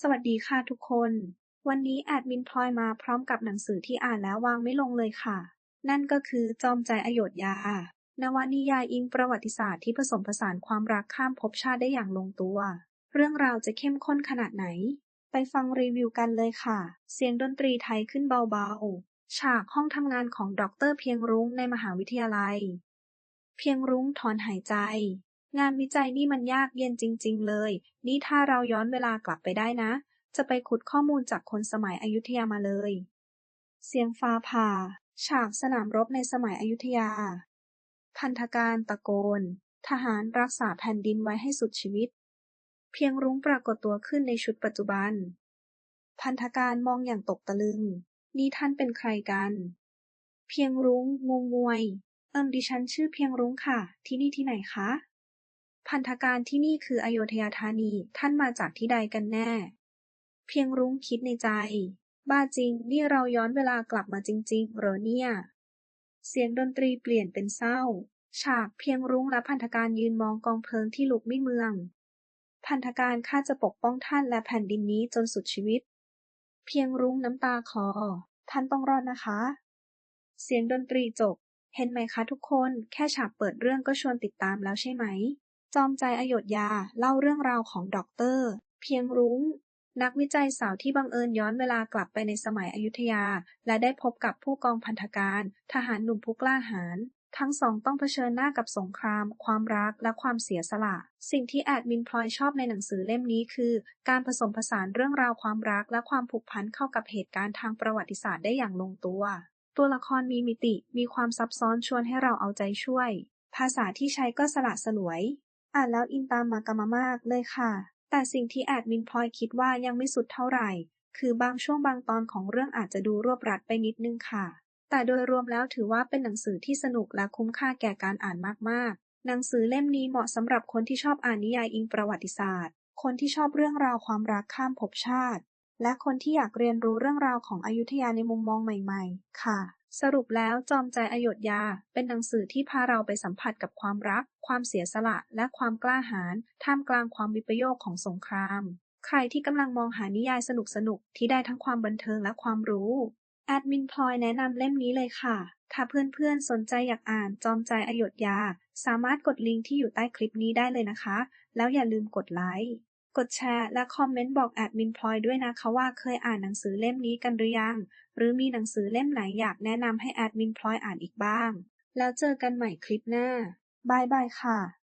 สวัสดีค่ะทุกคน วันนี้แอดมินพลอยมาพร้อมกับหนังสือที่อ่านแล้ววางไม่ลงเลยค่ะ นั่นก็คือจอมใจอโยธยา นวนิยายอิงประวัติศาสตร์ที่ผสมผสานความรักข้ามภพชาติได้อย่างลงตัว เรื่องราวจะเข้มข้นขนาดไหน ไปฟังรีวิวกันเลยค่ะ เสียงดนตรีไทยขึ้นเบาๆ ฉากห้องทำงานของดรเพียงรุ้งในมหาวิทยาลัย เพียงรุ้งถอนหายใจ งานวิจัยนี่มันยากเย็นจริง ๆ เลย นี่ถ้าเราย้อนเวลากลับไปได้นะ จะไปขุดข้อมูลจากคนสมัยอยุธยามาเลย เสียงฟ้าผ่า ฉากสนามรบในสมัยอยุธยา พันธการตะโกน ทหารรักษาแผ่นดินไว้ให้สุดชีวิต เพียงรุ้งปรากฏตัวขึ้นในชุดปัจจุบัน พันธการมองอย่างตกตะลึง นี่ท่านเป็นใครกัน เพียงรุ้งงงงวย เอิมดิฉันชื่อเพียงรุ้งค่ะ ที่นี่ที่ไหนคะ พันธการที่นี่คืออโยธยาธานี ท่านมาจากที่ใดกันแน่ เพียงรุ้งคิดในใจ บ้าจริง นี่เราย้อนเวลากลับมาจริง ๆ เหรอเนี่ย เสียงดนตรีเปลี่ยนเป็นเศร้า ฉากเพียงรุ้งและพันธการยืนมองกองเพลิงที่ลุกไม่เมือง พันธการข้าจะปกป้องท่านและแผ่นดินนี้จนสุดชีวิต เพียงรุ้งน้ำตาคอ ท่านต้องรอดนะคะ เสียงดนตรีจบเห็นไหมคะทุกคน แค่ฉากเปิดเรื่องก็ชวนติดตามแล้วใช่ไหม จอมใจอโยธยาเล่าเรื่องราวของด็อกเตอร์ เพียงรุ้ง นักวิจัยสาวที่บังเอิญย้อนเวลากลับไปในสมัยอยุธยา และได้พบกับผู้กองพันธการ ทหารหนุ่มผู้กล้าหาญทั้งสองต้องเผชิญหน้ากับสงคราม ความรัก และความเสียสละ สิ่งที่แอดมินพลอยชอบในหนังสือเล่มนี้คือ การผสมผสานเรื่องราวความรักและความผูกพันเข้ากับเหตุการณ์ทางประวัติศาสตร์ได้อย่างลงตัว ตัวละครมีมิติ มีความซับซ้อนชวนให้เราเอาใจช่วย ภาษาที่ใช้ก็สละสลวย อ่านแล้วอินตามมากามามากเลยค่ะ แต่สิ่งที่แอดมินพลอยคิดว่ายังไม่สุดเท่าไหร่ คือบางช่วงบางตอนของเรื่องอาจจะดูรวบรัดไปนิดนึงค่ะ แต่โดยรวมแล้วถือว่าเป็นหนังสือที่สนุกและคุ้มค่าแก่การอ่านมากๆ หนังสือเล่มนี้เหมาะสำหรับคนที่ชอบอ่านนิยายอิงประวัติศาสตร์ คนที่ชอบเรื่องราวความรักข้ามภพชาติ และคนที่อยากเรียนรู้เรื่องราวของอยุธยาในมุมมองใหม่ ๆ ค่ะ สรุปแล้วจอมใจอโยธยา เป็นหนังสือที่พาเราไปสัมผัสกับความรัก ความเสียสละ และความกล้าหาญท่ามกลางความวิปโยคของสงคราม ใครที่กำลังมองหานิยายสนุกๆที่ได้ทั้งความบันเทิงและความรู้แอดมินพลอยแนะนำเล่มนี้เลยค่ะ ถ้าเพื่อนๆ สนใจอยากอ่านจอมใจอโยธยา สามารถกดลิงก์ที่อยู่ใต้คลิปนี้ได้เลยนะคะ แล้วอย่าลืมกดไลค์ กดแชร์ และคอมเมนต์บอกแอดมินพลอยด้วยนะคะว่าเคยอ่านหนังสือเล่มนี้กันหรือยัง หรือมีหนังสือเล่มไหนอยากแนะนำให้แอดมินพลอยอ่านอีกบ้าง แล้วเจอกันใหม่คลิปหน้า บายบายค่ะ